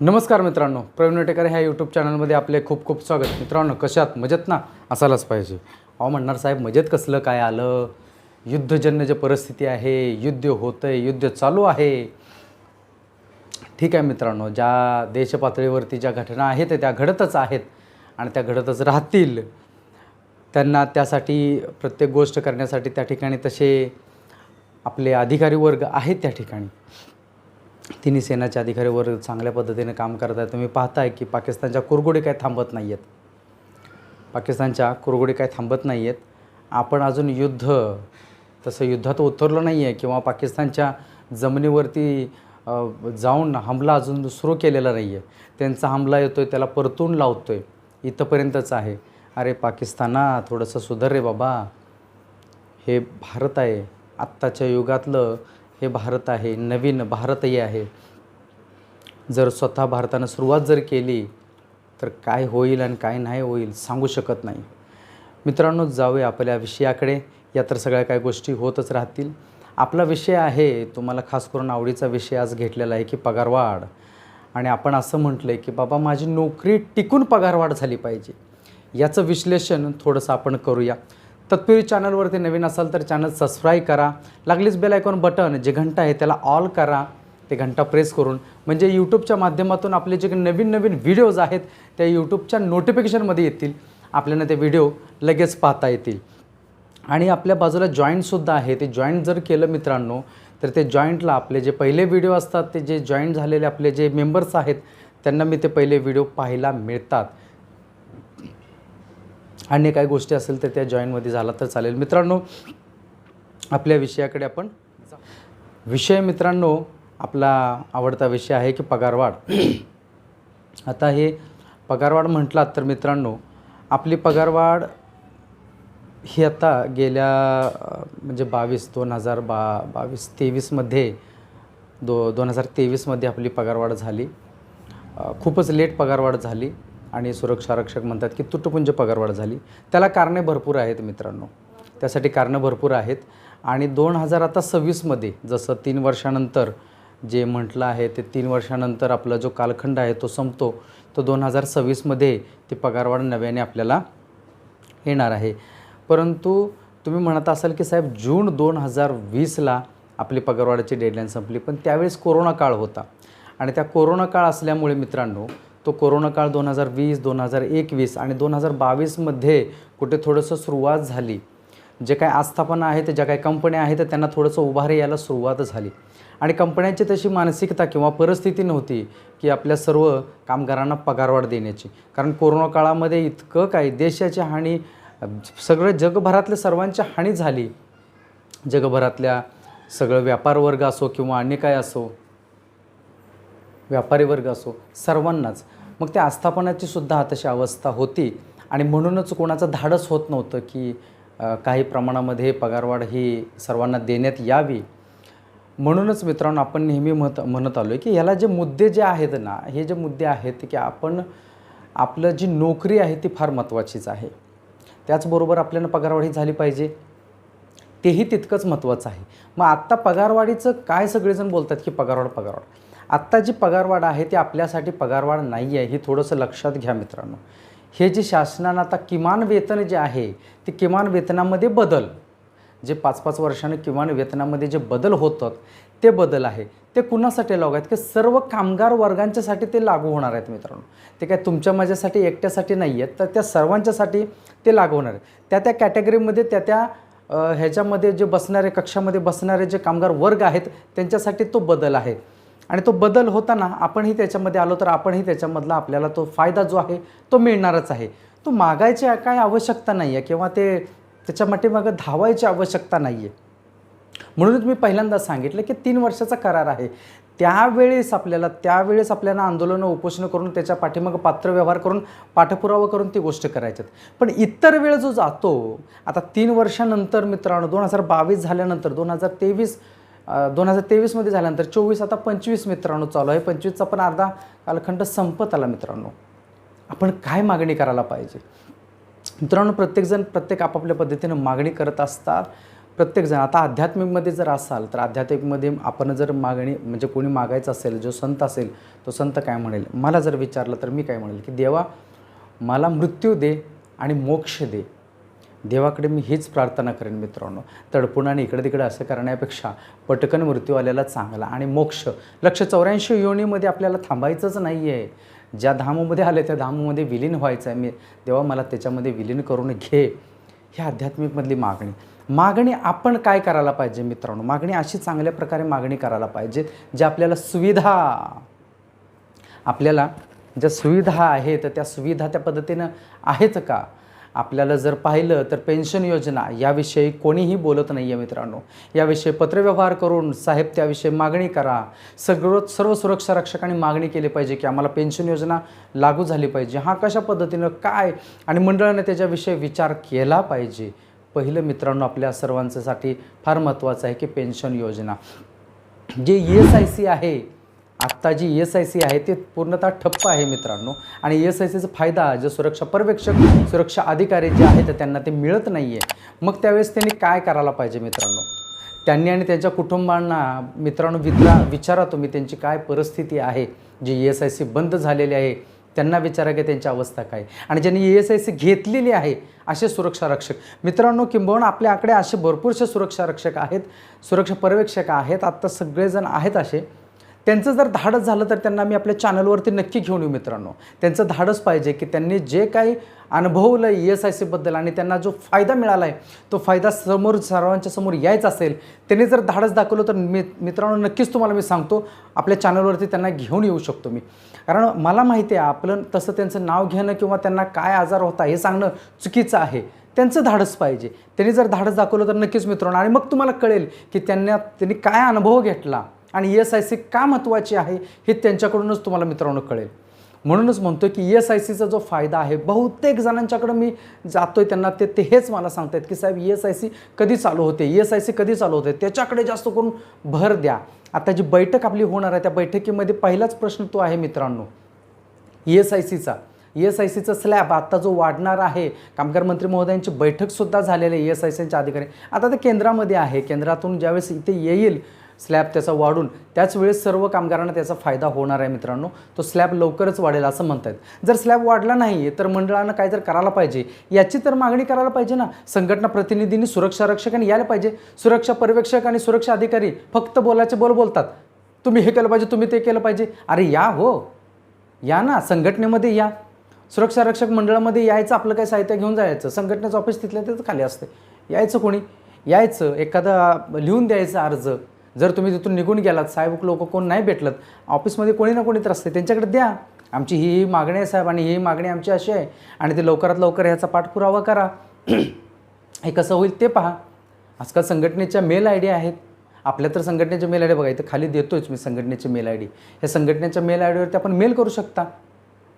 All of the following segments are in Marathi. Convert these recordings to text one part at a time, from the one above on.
नमस्कार मित्रांनो प्रवीण टेकर ह्या यूट्यूब चॅनलमध्ये आपले खूप खूप स्वागत. मित्रांनो कशात मजेत ना? असायलाच पाहिजे. अहो म्हणणार साहेब मजेत कसलं? काय आलं? युद्धजन्य जे परिस्थिती आहे युद्ध होतं आहे युद्ध चालू आहे. ठीक आहे मित्रांनो ज्या देशपातळीवरती ज्या घटना आहेत त्या घडतच आहेत आणि त्या घडतच राहतील. त्यांना त्यासाठी प्रत्येक गोष्ट करण्यासाठी त्या ठिकाणी तसे आपले अधिकारी वर्ग आहेत त्या ठिकाणी. तिन्ही सेनाच्या अधिकाऱ्यावर चांगल्या पद्धतीने काम करत आहेत तुम्ही पाहताय की पाकिस्तानच्या कुरगोडी काय थांबत नाही आहेत पाकिस्तानच्या कुरगोडी काय थांबत नाही आहेत आपण अजून युद्ध तसं युद्धात उतरलो नाही आहे किंवा पाकिस्तानच्या जमिनीवरती जाऊन हमला अजून सुरू केलेला नाही आहे त्यांचा हमला येतो आहे त्याला परतून लावतो आहे इथंपर्यंतच आहे. अरे पाकिस्ताना थोडंसं सुधर रे बाबा. हे भारत आहे. आत्ताच्या युगातलं हे भारत आहे नवीन भारतही आहे. जर स्वतः भारतानं सुरुवात जर केली तर काय होईल आणि काय नाही होईल सांगू शकत नाही. मित्रांनो जाऊया आपल्या विषयाकडे. या तर सगळ्या काही गोष्टी होतच राहतील. आपला विषय आहे तुम्हाला खास करून आवडीचा विषय आज घेतलेला आहे की पगारवाढ. आणि आपण असं म्हटलं आहे की बाबा माझी नोकरी टिकून पगारवाढ झाली पाहिजे. याचं विश्लेषण थोडंसं आपण करूया. तत्पूर्वी चॅनलवरती नवीन असाल तर चॅनल सबस्क्राईब करा. लागलीच बेल आयकॉन बटन जे घंटा आहे त्याला ऑल करा. ते घंटा प्रेस करून. म्हणजे यूट्यूबच्या माध्यमातून आपले जे नवीन नवीन व्हिडिओज आहेत त्या यूट्यूबच्या नोटिफिकेशनमध्ये येतील. आपल्याला ते व्हिडिओ लगेच पाहता येतील. आणि आपल्या बाजूला जॉईंटसुद्धा आहे. ते जॉईंट जर केलं मित्रांनो तर ते जॉईंटला आपले जे पहिले व्हिडिओ असतात ते जे जॉईंट झालेले आपले जे मेंबर्स आहेत त्यांना मी ते पहिले व्हिडिओ पाहायला मिळतात. अन्य काही गोष्टी असेल तर त्या जॉईनमध्ये झाला तर चालेल. मित्रांनो आपल्या विषयाकडे आपण विषय मित्रांनो आपला आवडता विषय आहे की पगारवाढ. आता हे पगारवाढ म्हटलात तर मित्रांनो आपली पगारवाढ ही आता गेल्या म्हणजे बावीस दोन हजार बा बावीस तेवीसमध्ये दो दोन हजार तेवीसमध्ये आपली पगारवाढ झाली. खूपच लेट पगारवाढ झाली. आणि सुरक्षा आरक्षक म्हणतात की तुटपुंज पगारवाढ झाली. त्याला कारणे भरपूर आहेत मित्रांनो. त्यासाठी कारणं भरपूर आहेत. आणि दोन हजार आता सव्वीसमध्ये जसं तीन वर्षानंतर जे म्हटलं आहे ते तीन वर्षानंतर आपला जो कालखंड आहे तो संपतो. तो दोन हजार सव्वीसमध्ये ती पगारवाढ नव्याने आपल्याला येणार आहे. परंतु तुम्ही म्हणत असाल की साहेब जून दोन हजार वीसला आपली पगारवाढीची डेडलाईन संपली. पण त्यावेळेस कोरोना काळ होता. आणि त्या कोरोना काळ असल्यामुळे मित्रांनो तो कोरोना काळ दोन हजार वीस दोन हजार एकवीस आणि दोन हजार बावीसमध्ये कुठे थोडंसं सुरुवात झाली. जे काही आस्थापना आहेत ज्या काही कंपन्या आहेत त्यांना थोडंसं उभारी यायला सुरुवात झाली. आणि कंपन्यांची तशी मानसिकता किंवा परिस्थिती नव्हती की आपल्या सर्व कामगारांना पगारवाढ देण्याची. कारण कोरोना काळामध्ये इतकं काय देशाची हानी सगळं जगभरातल्या सर्वांची हानी झाली. जगभरातल्या सगळं व्यापार वर्ग असो किंवा अन्य काय असो व्यापारी वर्ग असो सर्वांनाच. मग त्या आस्थापनाची सुद्धा तशी अवस्था होती. आणि म्हणूनच कोणाचं धाडस होत नव्हतं की काही प्रमाणामध्ये पगारवाढ ही सर्वांना देण्यात यावी. म्हणूनच मित्रांनो आपण नेहमी म्हणत म्हणत आलो आहे की ह्याला जे मुद्दे जे आहेत ना हे जे मुद्दे आहेत की आपण आपलं जी नोकरी आहे ती फार महत्त्वाचीच आहे. त्याचबरोबर आपल्याला पगारवाढी झाली पाहिजे. तेही तितकंच महत्त्वाचं आहे. मग आत्ता पगारवाढीचं काय सगळेजण बोलतात की पगारवाढ पगारवाढ. आत्ता जी पगारवाढ आहे ती आपल्यासाठी पगारवाढ नाही आहे ही थोडंसं लक्षात घ्या मित्रांनो. हे जे शासनानं आता किमान वेतन जे आहे ते किमान वेतनामध्ये बदल. जे पाच पाच वर्षानं किमान वेतनामध्ये जे बदल होतात ते बदल आहे. ते कुणासाठी लागू आहेत? की सर्व कामगार वर्गांच्यासाठी ते लागू होणार आहेत मित्रांनो. ते काय तुमच्या माझ्यासाठी एकट्यासाठी नाही आहेत तर त्या सर्वांच्यासाठी ते लागू होणार आहेत. त्या त्या कॅटेगरीमध्ये त्या त्या ह्याच्यामध्ये जे बसणारे कक्षामध्ये बसणारे जे कामगार वर्ग आहेत त्यांच्यासाठी तो बदल आहे. आणि तो बदल होताना आपणही त्याच्यामध्ये आलो तर आपणही त्याच्यामधला आपल्याला तो फायदा जो आहे तो मिळणारच आहे. तो मागायची काय आवश्यकता नाही आहे किंवा ते त्याच्या मागं धावायची आवश्यकता नाही आहे म्हणूनच मी पहिल्यांदा सांगितलं की तीन वर्षाचा करार आहे. त्यावेळेस आपल्याला त्यावेळेस आपल्याला आंदोलनं उपोषणं करून त्याच्या पाठीमागं पात्रव्यवहार करून पाठपुरावा करून ती गोष्ट करायच्यात. पण इतर वेळ जो जातो आता तीन वर्षानंतर मित्रांनो दोन हजार बावीस झाल्यानंतर दोन हजार तेवीस दोन हजार तेवीसमध्ये झाल्यानंतर चोवीस आता पंचवीस मित्रांनो चालू आहे. पंचवीसचा पण अर्धा कालखंड संपत आला मित्रांनो. आपण काय मागणी करायला पाहिजे? मित्रांनो प्रत्येकजण प्रत्येक आपापल्या पद्धतीनं मागणी करत असतात. प्रत्येकजण आता आध्यात्मिकमध्ये जर असाल तर आध्यात्मिकमध्ये आपण जर मागणी म्हणजे कोणी मागायचं असेल जो संत असेल तो संत काय म्हणेल? मला जर विचारलं तर मी काय म्हणेल? की देवा मला मृत्यू दे आणि मोक्ष दे. देवाकडे मी हीच प्रार्थना करेन मित्रांनो. तडपून आणि इकडे तिकडे असं करण्यापेक्षा पटकन मृत्यू आलेला चांगला आणि मोक्ष. लक्ष चौऱ्याऐंशी योनीमध्ये आपल्याला थांबायचंच नाही आहे ज्या धाममध्ये आले त्या धाममध्ये विलीन व्हायचं आहे मी देवा मला त्याच्यामध्ये विलीन करून घे. ही आध्यात्मिकमधली मागणी. मागणी आपण काय करायला पाहिजे मित्रांनो? मागणी अशी चांगल्या प्रकारे मागणी करायला पाहिजे ज्या आपल्याला सुविधा. आपल्याला ज्या सुविधा आहेत त्या सुविधा त्या पद्धतीनं आहेत का? आपल्याला जर पाहिलं तर पेन्शन योजना याविषयी कोणीही बोलत नाही आहे मित्रांनो. याविषयी पत्रव्यवहार करून साहेब त्याविषयी मागणी करा. सगळं सर्व सुरक्षा रक्षकांनी मागणी केली पाहिजे की आम्हाला पेन्शन योजना लागू झाली पाहिजे. हा कशा पद्धतीनं काय आणि मंडळाने त्याच्याविषयी विचार केला पाहिजे? पहिलं मित्रांनो आपल्या सर्वांच्यासाठी फार महत्त्वाचं आहे की पेन्शन योजना. जे ई एस आय सी आहे आत्ता जी एस आय सी आहे ते पूर्णतः ठप्प आहे मित्रांनो. आणि एस आय सीचा फायदा जे सुरक्षा पर्यवेक्षक सुरक्षा अधिकारी जे आहेत त्यांना ते मिळत नाही आहे मग त्यावेळेस त्यांनी काय करायला पाहिजे मित्रांनो? त्यांनी आणि त्यांच्या कुटुंबांना मित्रांनो विचारा विचारा तुम्ही त्यांची काय परिस्थिती आहे जी एस आय सी बंद झालेली आहे त्यांना विचारा की त्यांची अवस्था काय. आणि ज्यांनी एस आय सी घेतलेली आहे असे सुरक्षा रक्षक. मित्रांनो किंबहुना आपल्याकडे असे भरपूरसे सुरक्षा रक्षक आहेत सुरक्षा पर्यवेक्षक आहेत आत्ता सगळेजण आहेत असे. त्यांचं जर धाडस झालं तर त्यांना मी आपल्या चॅनलवरती नक्की घेऊन येऊ मित्रांनो. त्यांचं धाडस पाहिजे की त्यांनी जे काही अनुभवलं ई एस आय सीबद्दल आणि त्यांना जो फायदा मिळाला आहे तो फायदा समोर सर्वांच्या समोर यायचा असेल त्यांनी जर धाडस दाखवलं तर मी मित्रांनो नक्कीच तुम्हाला मी सांगतो आपल्या चॅनलवरती त्यांना घेऊन येऊ शकतो मी. कारण मला माहिती आहे आपलं तसं त्यांचं नाव घेणं किंवा त्यांना काय आजार होता हे सांगणं चुकीचं आहे. त्यांचं धाडस पाहिजे. त्यांनी जर धाडस दाखवलं तर नक्कीच मित्रांनो आणि मग तुम्हाला कळेल की त्यांना त्यांनी काय अनुभव घेतला. आणि ई एस आय सी का महत्त्वाची आहे हे त्यांच्याकडूनच तुम्हाला मित्रांनो कळेल. म्हणूनच म्हणतो की ई एस आय सीचा जो फायदा आहे बहुतेक जणांच्याकडं मी जातो आहे त्यांना ते ते हेच मला सांगतायत की साहेब ई एस आय सी कधी चालू होते? ई एस आय सी कधी चालू होते? त्याच्याकडे जास्त करून भर द्या. आता जी बैठक आपली होणार आहे त्या बैठकीमध्ये पहिलाच प्रश्न तो आहे मित्रांनो. ई एस आय सीचा ई एस आय सीचा स्लॅब आता जो वाढणार आहे कामगार मंत्री महोदयांची बैठकसुद्धा झालेली आहे ई एस आय सीच्या अधिकारी. आता ते केंद्रामध्ये आहे. केंद्रातून ज्यावेळेस इथे येईल स्लॅब त्याचा वाढून त्याच वेळेस सर्व कामगारांना त्याचा फायदा होणार आहे मित्रांनो. तो स्लॅब लवकरच वाढेल असं म्हणतात जर स्लॅब वाढला नाही तर मंडळानं काय तर करायला पाहिजे. याची तर मागणी करायला पाहिजे ना. संघटना प्रतिनिधींनी सुरक्षा रक्षकांनी यायला पाहिजे. सुरक्षा पर्यवेक्षक आणि सुरक्षा अधिकारी फक्त बोलायचे बोल बोलतात. तुम्ही हे केलं पाहिजे तुम्ही ते केलं पाहिजे. अरे या हो. या ना. संघटनेमध्ये या. सुरक्षा रक्षक मंडळामध्ये यायचं आपलं काही साहित्य घेऊन जायचं. संघटनेचं ऑफिस तिथल्या तिथं खाली असते. यायचं कोणी? यायचं. एखादा लिहून द्यायचा अर्ज. जर तुम्ही तिथून निघून गेलात साहेब लोक कोण नाही भेटलं ऑफिसमध्ये कोणी ना कोणी तर असते त्यांच्याकडे द्या. आमची ही ही मागणी आहे साहेब आणि ही मागणी आमची अशी आहे. आणि ते लवकरात लवकर ह्याचा पाठपुरावा करा. हे कसं होईल ते पहा. आजकाल संघटनेच्या मेल आय डी आहेत. आपल्या तर संघटनेच्या मेल आय डी बघा इथं खाली देतोच मी संघटनेची मेल आय डी. ह्या संघटनेच्या मेल आय डीवरती आपण मेल करू शकता.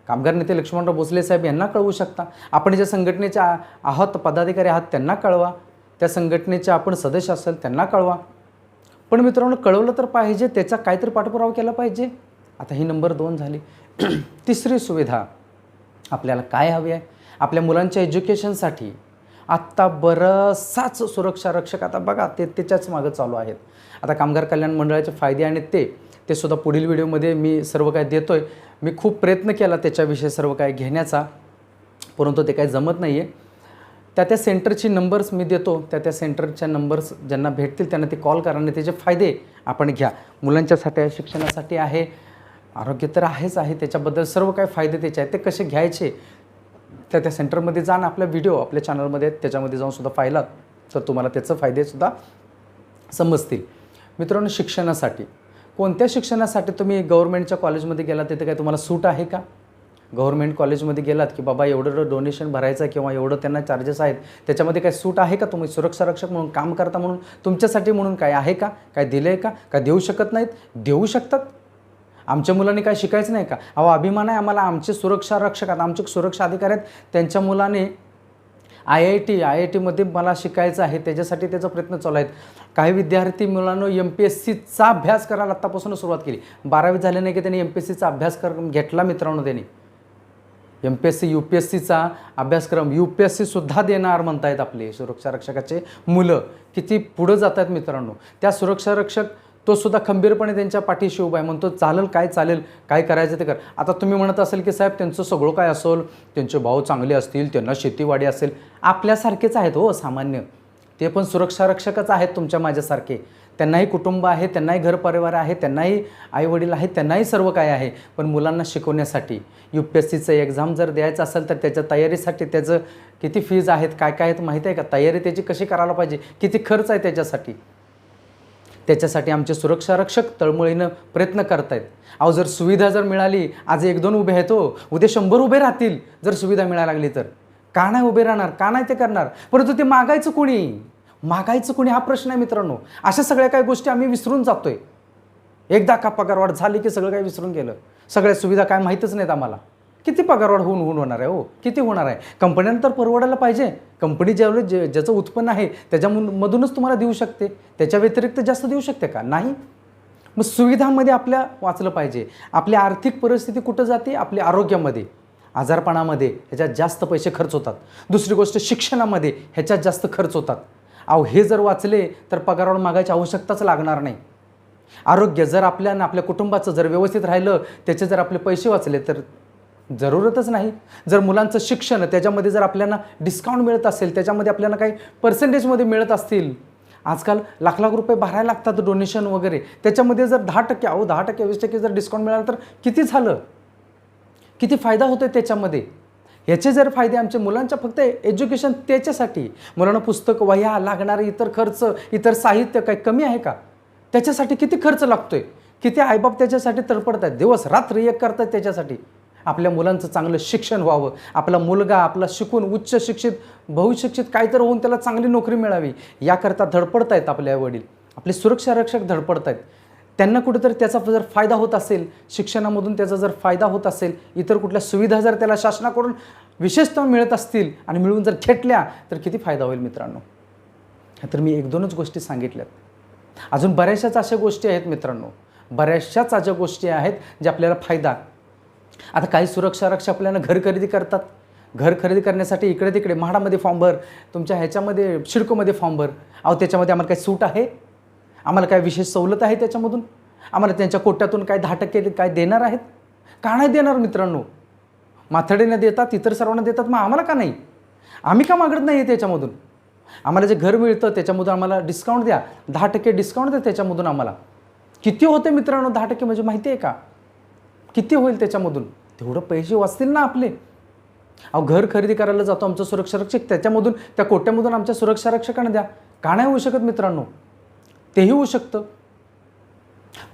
कामगार नेते लक्ष्मणराव भोसले साहेब यांना कळवू शकता. आपण ज्या संघटनेच्या आ- आहात पदाधिकारी आहात त्यांना कळवा. त्या संघटनेचे आपण सदस्य असेल त्यांना कळवा. पण मित्रांनो कळवलं तर पाहिजे त्याचा काहीतरी पाठपुरावा केला पाहिजे. आता ही नंबर दोन झाली. तिसरी सुविधा आपल्याला काय हवी आहे? आपल्या मुलांच्या एज्युकेशनसाठी आत्ता बरंचसाच सुरक्षा रक्षक आता बघा ते त्याच्याच मागं चालू आहेत. आता कामगार कल्याण मंडळाचे फायदे आणि ते ते सुद्धा पुढील व्हिडिओमध्ये मी सर्व काय देतो आहे मी खूप प्रयत्न केला त्याच्याविषयी सर्व काय घेण्याचा परंतु ते काही जमत नाही आहे त्या त्या सेंटरची नंबर्स मी देतो. त्या त्या सेंटरच्या नंबर्स ज्यांना भेटतील त्यांना ते कॉल करा आणि त्याचे फायदे आपण घ्या. मुलांच्यासाठी आहे शिक्षणासाठी आहे आरोग्य तर आहेच आहे त्याच्याबद्दल सर्व काय फायदे त्याचे आहेत ते कसे घ्यायचे? त्या त्या सेंटरमध्ये जा ना आपला व्हिडिओ आपल्या चॅनलमध्ये त्याच्यामध्ये जाऊन सुद्धा पाहिलात तर तुम्हाला त्याचं फायदेसुद्धा समजतील. मित्रांनो शिक्षणासाठी. कोणत्या शिक्षणासाठी तुम्ही गव्हर्मेंटच्या कॉलेजमध्ये गेलात तिथे काय तुम्हाला सूट आहे का? गव्हर्नमेंट कॉलेजमध्ये गेलात की बाबा एवढं डोनेशन भरायचं किंवा एवढं त्यांना चार्जेस आहेत त्याच्यामध्ये काय सूट आहे का तुम्ही? सुरक्षा रक्षक म्हणून काम करता म्हणून तुमच्यासाठी म्हणून काय आहे का? काय दिलं आहे का? काय देऊ शकत नाहीत? देऊ शकतात. आमच्या मुलांनी काय शिकायचं नाही का? अहो अभिमान आहे आम्हाला. आमचे सुरक्षा रक्षक आहेत आमचे सुरक्षा अधिकारी आहेत. त्यांच्या मुलाने I I T I I टीमध्ये मला शिकायचं आहे. त्याच्यासाठी त्याचा प्रयत्न चालू आहेत. काही विद्यार्थी मुलांना एम पी एस सीचा अभ्यास करायला आत्तापासून सुरुवात केली. बारावी झाले नाही की त्यांनी एम पी एस सीचा अभ्यास कर घेतला मित्रांनो त्यांनी. M P S C U P S सीचा अभ्यासक्रम यू पी एस सीसुद्धा देणार म्हणतायत आपले सुरक्षा रक्षकाचे मुलं. किती पुढं जात आहेत मित्रांनो? त्या सुरक्षा रक्षक तो सुद्धा खंबीरपणे त्यांच्या पाठीशी उभा आहे. म्हणतो चालेल काय चालेल? काय करायचं ते कर. आता तुम्ही म्हणत असेल की साहेब त्यांचं सगळं काय असेल? त्यांचे भाव चांगले असतील त्यांना शेतीवाडी असेल. आपल्यासारखेच आहेत हो सामान्य. ते पण सुरक्षा रक्षकच आहेत तुमच्या माझ्यासारखे. त्यांनाही कुटुंब आहे त्यांनाही घरपरिवार आहे त्यांनाही आईवडील आहेत त्यांनाही सर्व काय आहे. पण मुलांना शिकवण्यासाठी यू पी एस सीचं एक्झाम जर द्यायचं असेल तर त्याच्या तयारीसाठी त्याचं किती फीज आहेत काय काय आहेत माहिती आहे का? तयारी त्याची कशी करायला पाहिजे? किती खर्च आहे त्याच्यासाठी? त्याच्यासाठी आमचे सुरक्षा रक्षक तळमळीनं प्रयत्न करत आहेत अहो जर सुविधा जर मिळाली आज एक दोन उभे आहेत हो. उद्या शंभर उभे राहतील जर सुविधा मिळायला लागली तर. का नाही उभे राहणार? का नाही ते करणार? परंतु ते मागायचं कोणी? मागायचं कोणी हा प्रश्न आहे मित्रांनो. अशा सगळ्या काही गोष्टी आम्ही विसरून जातोय. एकदा का पगारवाढ झाली की सगळं काही विसरून गेलं? सगळ्या सुविधा काय माहीतच नाहीत आम्हाला. किती पगारवाढ होऊन होऊन होणार आहे हो? किती होणार आहे? कंपन्यांना तर परवडायला पाहिजे. कंपनी ज्यावेळेस जे ज्याचं उत्पन्न आहे त्याच्यामधूनच तुम्हाला देऊ शकते. त्याच्या व्यतिरिक्त जास्त देऊ शकते का? नाही. मग सुविधांमध्ये आपल्या वाचलं पाहिजे. आपली आर्थिक परिस्थिती कुठं जाते? आपल्या आरोग्यामध्ये. आजारपणामध्ये ह्याच्यात जास्त पैसे खर्च होतात. दुसरी गोष्ट शिक्षणामध्ये ह्याच्यात जास्त खर्च होतात. अहो हे जर वाचले तर पगारावर मागायची आवश्यकताच लागणार नाही. आरोग्य जर आपल्यानं आपल्या कुटुंबाचं जर व्यवस्थित राहिलं त्याचे जर आपले पैसे वाचले तर जरूरतच नाही. जर मुलांचं शिक्षण त्याच्यामध्ये जर आपल्याला डिस्काउंट मिळत असेल त्याच्यामध्ये आपल्याला काही पर्सेंटेजमध्ये मिळत असतील. आजकाल लाख लाख रुपये भरायला लागतात डोनेशन वगैरे. त्याच्यामध्ये जर दहा टक्के अहो दहा टक्के वीस टक्के जर डिस्काउंट मिळालं तर किती झालं? किती फायदा होतो त्याच्यामध्ये? याचे जर फायदे आमच्या मुलांच्या फक्त एज्युकेशन त्याच्यासाठी. मुलांना पुस्तक वह्या लागणारे इतर खर्च इतर साहित्य काही कमी आहे का? त्याच्यासाठी किती खर्च लागतोय? किती आईबाप त्याच्यासाठी तडपडत आहेत दिवस रात्र एक करतात त्याच्यासाठी. आपल्या मुलांचं चांगलं शिक्षण व्हावं. आपला मुलगा आपला शिकून उच्च शिक्षित बहुशिक्षित काहीतरी होऊन त्याला चांगली नोकरी मिळावी. याकरता धडपडत आहेत आपले वडील. आपले सुरक्षा रक्षक धडपडत आहेत त्यांना कुठेतरी त्याचा जर फायदा होत असेल शिक्षणामधून त्याचा जर फायदा होत असेल इतर कुठल्या सुविधा जर त्याला शासनाकडून विशेषतः मिळत असतील आणि मिळून जर खेटल्या तर किती फायदा होईल मित्रांनो? तर मी एक दोनच गोष्टी सांगितल्यात. अजून बऱ्याचशाच अशा गोष्टी आहेत मित्रांनो. बऱ्याचशाच अशा गोष्टी आहेत ज्या आपल्याला फायदा. आता काही सुरक्षा रक्षक आपल्याला घर खरेदी करतात. घर खरेदी करण्यासाठी इकडे तिकडे म्हाडामध्ये फॉर्म भर तुमच्या ह्याच्यामध्ये शिडकोमध्ये फॉर्म भर. अहो त्याच्यामध्ये आम्हाला काही सूट आहे? आम्हाला काय विशेष सवलत आहे त्याच्यामधून? आम्हाला त्यांच्या कोट्यातून काय दहा टक्के काय देणार आहेत? का नाही देणार मित्रांनो? माथडीने देतात इतर सर्वांना देतात मग आम्हाला का नाही? आम्ही का मागत नाही आहे त्याच्यामधून? आम्हाला जे घर मिळतं त्याच्यामधून आम्हाला डिस्काउंट द्या. दहा टक्के डिस्काउंट द्या त्याच्यामधून आम्हाला. किती होते मित्रांनो दहा टक्के म्हणजे माहिती आहे का? किती होईल त्याच्यामधून? तेवढं पैसे वाचतील ना आपले. अहो घर खरेदी करायला जातो आमचं सुरक्षा रक्षक त्याच्यामधून त्या कोट्यामधून आमच्या सुरक्षा रक्षकांना द्या. का नाही होऊ शकत मित्रांनो? तेही होऊ शकतं.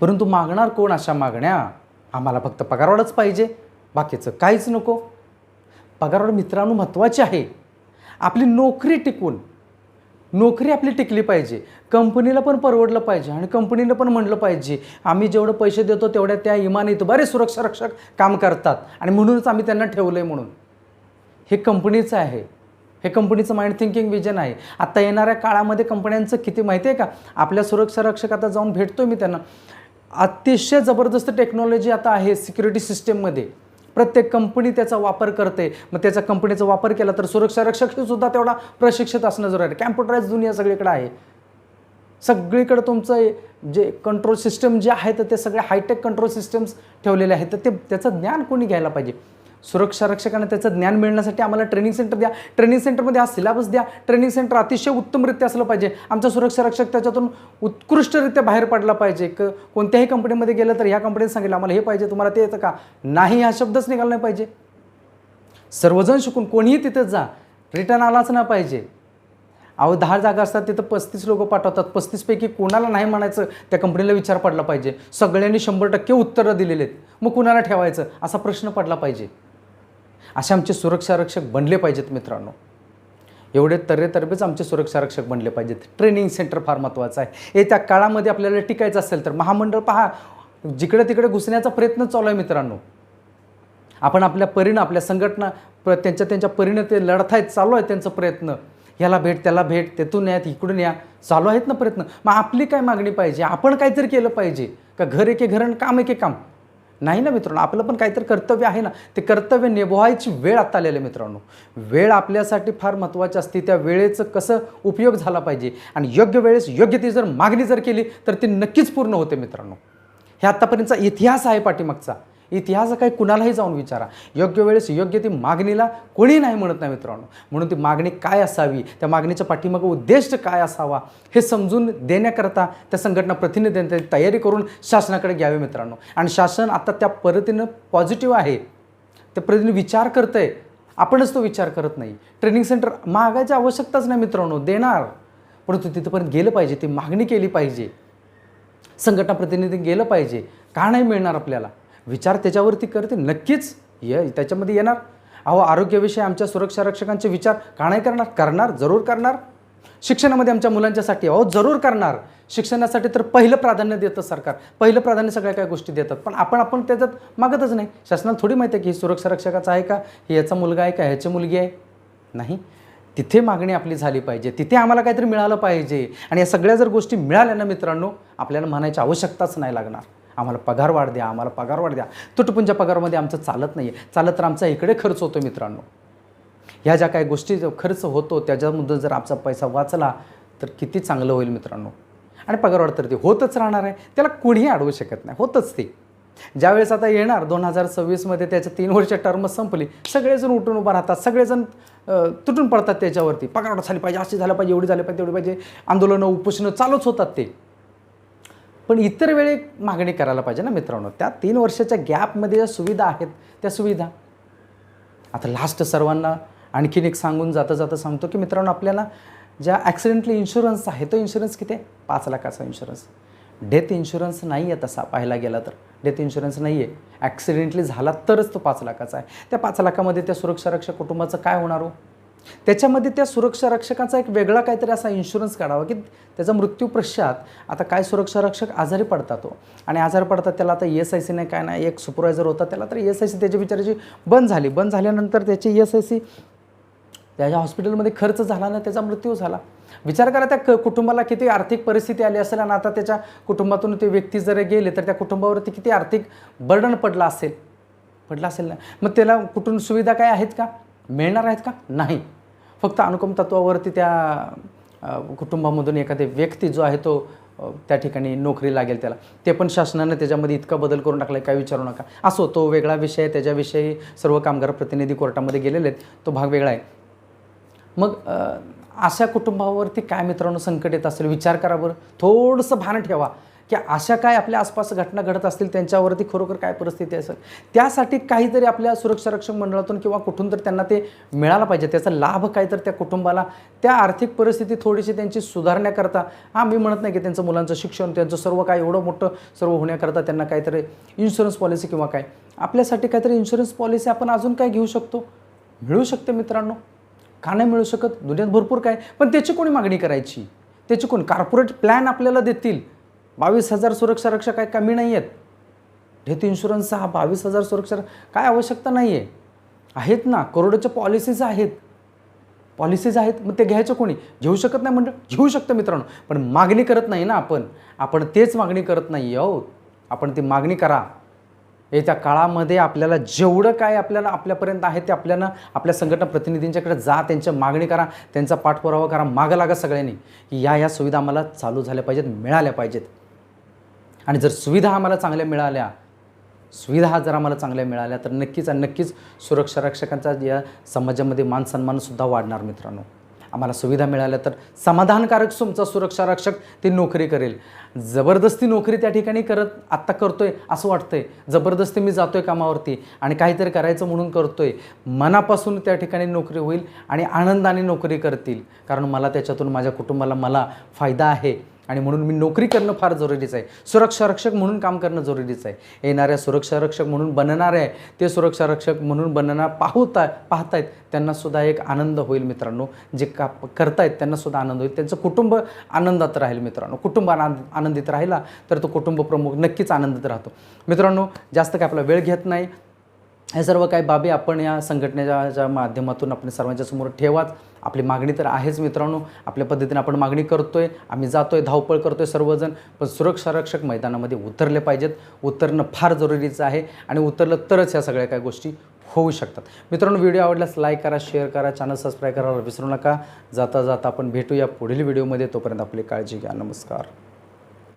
परंतु मागणार कोण अशा मागण्या? आम्हाला फक्त पगारवाढच पाहिजे. बाकीचं काहीच नको. पगारवाढ मित्रांनो महत्त्वाची आहे. आपली नोकरी टिकून नोकरी आपली टिकली पाहिजे. कंपनीला पण परवडलं पाहिजे आणि कंपनीनं पण म्हणलं पाहिजे आम्ही जेवढं पैसे देतो तेवढ्या त्या इमानीत बरे सुरक्षा रक्षक काम करतात. आणि म्हणूनच आम्ही त्यांना ठेवलं आहे म्हणून. हे कंपनीचं आहे. हे कंपनीचं माइंड थिंकिंग विजन आहे. आता येणाऱ्या काळामध्ये कंपन्यांचं किती माहिती आहे का? आपल्या सुरक्षा रक्षक आता जाऊन भेटतोय मी त्यांना. अतिशय जबरदस्त टेक्नॉलॉजी आता आहे सिक्युरिटी सिस्टीममध्ये प्रत्येक कंपनी त्याचा वापर करते. मग त्याचा कंपनीचा वापर केला तर सुरक्षा रक्षक सुद्धा तेवढा प्रशिक्षित असणं जरूर आहे. कॅम्प्युटराईज दुनिया सगळीकडे आहे. सगळीकडे तुमचं जे कंट्रोल सिस्टम जे आहे तर ते सगळे हायटेक कंट्रोल सिस्टम्स ठेवलेले आहेत. तर ते त्याचं ज्ञान कोणी घ्यायला पाहिजे? सुरक्षा रक्षकांना त्याचं ज्ञान मिळण्यासाठी आम्हाला ट्रेनिंग सेंटर द्या. ट्रेनिंग सेंटरमध्ये हा सिलेबस द्या. ट्रेनिंग सेंटर अतिशय उत्तमरित्या असलं पाहिजे. आमचा सुरक्षा रक्षक त्याच्यातून उत्कृष्टरित्या बाहेर पडला पाहिजे. क कोणत्याही कंपनीमध्ये गेलं तर ह्या कंपनीने सांगितलं आम्हाला हे पाहिजे तुम्हाला ते येतं का? नाही हा शब्दच निघाला नाही पाहिजे. सर्वजण शिकून कोणीही तिथेच जा. रिटर्न आलाच ना पाहिजे. अहो दहा जागा असतात तिथं पस्तीस लोक पाठवतात. पस्तीसपैकी कोणाला नाही म्हणायचं त्या कंपनीला विचार पडला पाहिजे. सगळ्यांनी शंभर टक्के उत्तरं दिलेले आहेत. मग कुणाला ठेवायचं? असा प्रश्न पडला पाहिजे. असे आमचे सुरक्षा रक्षक बनले पाहिजेत मित्रांनो. एवढे तर्रेतर्फेच आमचे सुरक्षा रक्षक बनले पाहिजेत. ट्रेनिंग सेंटर फार महत्त्वाचं आहे. येत्या काळामध्ये आपल्याला टिकायचं असेल तर महामंडळ पहा जिकडे तिकडे घुसण्याचा प्रयत्न चालू आहे मित्रांनो. आपण आपल्या परीनं आपल्या संघटना प्र त्यांच्या त्यांच्या परीनं ते लढत चालू आहे त्यांचा प्रयत्न. ह्याला भेट त्याला भेट तेथून या इकडून या चालू आहेत ना प्रयत्न. मग आपली काय मागणी पाहिजे? आपण काहीतरी केलं पाहिजे. का घर एके घरण काम एके काम? नाही ना मित्रांनो आपलं पण काहीतरी कर्तव्य आहे ना. ते कर्तव्य निभवायची वेळ आत्ता आलेली आहे मित्रांनो. वेळ आपल्यासाठी फार महत्त्वाची असते. त्या वेळेचं कसं उपयोग झाला पाहिजे. आणि योग्य वेळेस योग्य ती जर मागणी जर केली तर ती नक्कीच पूर्ण होते मित्रांनो. हे आत्तापर्यंतचा इतिहास आहे पाठीमागचा. इतिहास काय कुणालाही जाऊन विचारा. योग्य वेळेस योग्य ती मागणीला कोणी नाही म्हणत नाही मित्रांनो. म्हणून ती मागणी काय असावी? त्या मागणीच्या पाठीमागं उद्देश काय असावा? हे समजून देण्याकरता त्या संघटना प्रतिनिधी तयारी करून शासनाकडे घ्यावे मित्रांनो. आणि शासन आता त्या पद्धतीनं पॉझिटिव्ह आहे. ते प्रतिनिधी विचार करतं आहे आपणच तो विचार करत नाही. ट्रेनिंग सेंटर मागायची आवश्यकताच नाही मित्रांनो. देणार. परंतु तिथंपर्यंत गेलं पाहिजे. ती मागणी केली पाहिजे. संघटना प्रतिनिधी गेलं पाहिजे. का नाही मिळणार आपल्याला? विचार त्याच्यावरती करते नक्कीच ये त्याच्यामध्ये येणार. अहो आरोग्याविषयी आमच्या सुरक्षा रक्षकांचे विचार का नाही करणार? करणार जरूर करणार. शिक्षणामध्ये आमच्या मुलांच्यासाठी अहो जरूर करणार. शिक्षणासाठी तर पहिलं प्राधान्य देतं सरकार. पहिलं प्राधान्य सगळ्या काही गोष्टी देतात. पण आपण आपण त्याच्यात मागतच नाही. शासनाला थोडी माहिती आहे की ही सुरक्षा रक्षकाचा आहे का? हे याचा मुलगा आहे का? ह्याची मुलगी आहे? नाही. तिथे मागणी आपली झाली पाहिजे. तिथे आम्हाला काहीतरी मिळालं पाहिजे. आणि या सगळ्या जर गोष्टी मिळाल्या ना मित्रांनो आपल्याला म्हणायची आवश्यकताच नाही लागणार. आम्हाला पगार वाढ द्या आम्हाला पगार वाढ द्या. तुटपुंच्या पगारामध्ये आमचं चालत नाही आहे चालत तर आमचा इकडे खर्च होतो मित्रांनो. ह्या ज्या काही गोष्टी जो खर्च होतो त्याच्यामधून जर आमचा पैसा वाचला तर किती चांगलं होईल मित्रांनो. आणि पगारवाढ तर ते होतच राहणार आहे. त्याला कुणीही अडवू शकत नाही. होतच ते. ज्यावेळेस आता येणार दोन हजार सव्वीसमध्ये त्याच्या तीन वर्ष टर्म संपली सगळेजण उठून उभा राहतात. सगळेजण तुटून पडतात त्याच्यावरती. पगारवाढ झाली पाहिजे अशी झालं पाहिजे एवढी झाली पाहिजे तेवढी पाहिजे. आंदोलनं उपोषणं चालूच होतात ते. पण इतर वेळी मागणी करायला पाहिजे ना मित्रांनो. त्या तीन वर्षाच्या गॅपमध्ये ज्या सुविधा आहेत त्या सुविधा. आता लास्ट सर्वांना आणखीन एक सांगून जाता जाता सांगतो की मित्रांनो आपल्याला ज्या ॲक्सिडेंटली इन्शुरन्स आहे तो इन्शुरन्स किती आहे? पाच लाखाचा इन्शुरन्स डेथ इन्शुरन्स नाही आहे तसा पाहायला गेला तर. डेथ इन्शुरन्स नाही आहे. ॲक्सिडेंटली झाला तरच तो पाच लाखाचा आहे. त्या पाच लाखामध्ये त्या सुरक्षा रक्षा कुटुंबाचं काय होणार हो? त्याच्यामध्ये त्या सुरक्षा रक्षकाचा एक वेगळा काहीतरी असा इन्शुरन्स काढावा की त्याचा मृत्यू पश्चात आता काय सुरक्षा रक्षक आजारी पडतात तो आणि आजारी पडतात त्याला आता एस आय सी नाही काय नाही एक सुपरवायझर होता त्याला तर एस आय सी त्याच्या विचाराची बंद झाली. बंद झाल्यानंतर त्याची एस आय सी त्याच्या हॉस्पिटलमध्ये खर्च झाला ना त्याचा मृत्यू झाला. विचार करा त्या क- कुटुंबाला किती आर्थिक परिस्थिती आली असेल आणि आता त्याच्या कुटुंबातून ते व्यक्ती जर गेले तर त्या कुटुंबावरती किती आर्थिक बर्डन पडला असेल? पडला असेल ना. मग त्याला कुठून सुविधा काय आहेत का? मिळणार आहेत का? नाही. फक्त अनुकम तत्वावरती त्या कुटुंबामधून एखादी व्यक्ती जो आहे तो त्या ठिकाणी नोकरी लागेल त्याला. ते पण शासनानं त्याच्यामध्ये इतका बदल करून टाकला काय विचारू नका. असो तो वेगळा विषय आहे त्याच्याविषयी सर्व कामगार प्रतिनिधी कोर्टामध्ये गेलेले आहेत तो भाग वेगळा आहे. मग अशा कुटुंबावरती काय मित्रांनो संकट येत असेल विचार करा बरं. थोडंसं भान ठेवा. की अशा काय आपल्या आसपास घटना घडत असतील त्यांच्यावरती खरोखर काय परिस्थिती असेल? त्यासाठी काहीतरी आपल्या सुरक्षा रक्षक मंडळातून किंवा कुठून तर त्यांना ते मिळालं पाहिजे. त्याचा लाभ काय तर त्या कुटुंबाला त्या आर्थिक परिस्थिती थोडीशी त्यांची सुधारण्याकरता हां मी म्हणत नाही की त्यांचं मुलांचं शिक्षण त्यांचं सर्व काय एवढं मोठं सर्व होण्याकरता त्यांना काहीतरी इन्शुरन्स पॉलिसी किंवा काय. आपल्यासाठी काहीतरी इन्शुरन्स पॉलिसी आपण अजून काय घेऊ शकतो? मिळू शकते मित्रांनो. का नाही मिळू शकत? दुनियात भरपूर काय. पण त्याची कोणी मागणी करायची? त्याची कोण? कॉर्पोरेट प्लॅन आपल्याला देतील. बावीस हजार सुरक्षा रक्षक काय कमी नाही आहेत. डेथ इन्शुरन्सचा हा बावीस हजार सुरक्षा काय आवश्यकता नाही आहे आहेत ना करोडोच्या पॉलिसीज आहेत. पॉलिसीज आहेत मग ते घ्यायचं कोणी? घेऊ शकत नाही म्हणजे घेऊ शकतं मित्रांनो. पण मागणी करत नाही ना आपण. आपण तेच मागणी करत नाही आहोत आपण ती मागणी करा. येत्या काळामध्ये आपल्याला जेवढं काय आपल्याला आपल्यापर्यंत आहे ते आपल्याला आपल्या संघटना प्रतिनिधींच्याकडे जा त्यांच्या मागणी करा त्यांचा पाठपुरावा करा मागं लागा सगळ्यांनी. की या या सुविधा आम्हाला चालू झाल्या पाहिजेत मिळाल्या पाहिजेत. आणि जर सुविधा आम्हाला चांगल्या मिळाल्या सुविधा जर आम्हाला चांगल्या मिळाल्या तर नक्कीच आणि नक्कीच सुरक्षा रक्षकांचा या समाजामध्ये मान सन्मानसुद्धा वाढणार मित्रांनो. आम्हाला सुविधा मिळाल्या तर समाधानकारक तुमचा सुरक्षा रक्षक ती नोकरी करेल. जबरदस्ती नोकरी त्या ठिकाणी करत आत्ता करतोय असं वाटतंय. जबरदस्ती मी जातोय कामावरती आणि काहीतरी करायचं म्हणून करतोय. मनापासून त्या ठिकाणी नोकरी होईल आणि आनंदाने नोकरी करतील. कारण मला त्याच्यातून माझ्या कुटुंबाला मला फायदा आहे. आणि म्हणून मी नोकरी करणं फार जरुरीचं आहे. सुरक्षारक्षक म्हणून काम करणं जरुरीचं आहे. येणाऱ्या सुरक्षारक्षक म्हणून बनणार आहे ते सुरक्षारक्षक म्हणून बनणार पाहता पाहतायत त्यांनासुद्धा एक आनंद होईल मित्रांनो. जे का करतायत त्यांनासुद्धा आनंद होईल. त्यांचं कुटुंब आनंदात राहील मित्रांनो. कुटुंब आनंद आनंदित राहिला तर तो कुटुंब प्रमुख नक्कीच आनंदित राहतो. मित्रांनो जास्त काय आपला वेळ घेत नाही. हे सर्व काही बाबी आपण या संघटनेच्या माध्यमातून आपण सर्वांच्या समोर ठेवाच आपली मागणी तर आहेच मित्रांनो. आपल्या पद्धतीने आपण मागणी करतो आहे आम्ही जातो आहे धावपळ करतो आहे सर्वजण. पण सुरक्षा रक्षक मैदानामध्ये उतरले पाहिजेत. उतरणं फार जरुरीचं आहे आणि उतरलं तरच ह्या सगळ्या काही गोष्टी होऊ शकतात. मित्रांनो व्हिडिओ आवडल्यास लाईक करा शेअर करा चॅनल सबस्क्राईब करायला विसरू नका. जाता जाता आपण भेटूया पुढील व्हिडिओमध्ये. तोपर्यंत आपली काळजी घ्या. नमस्कार.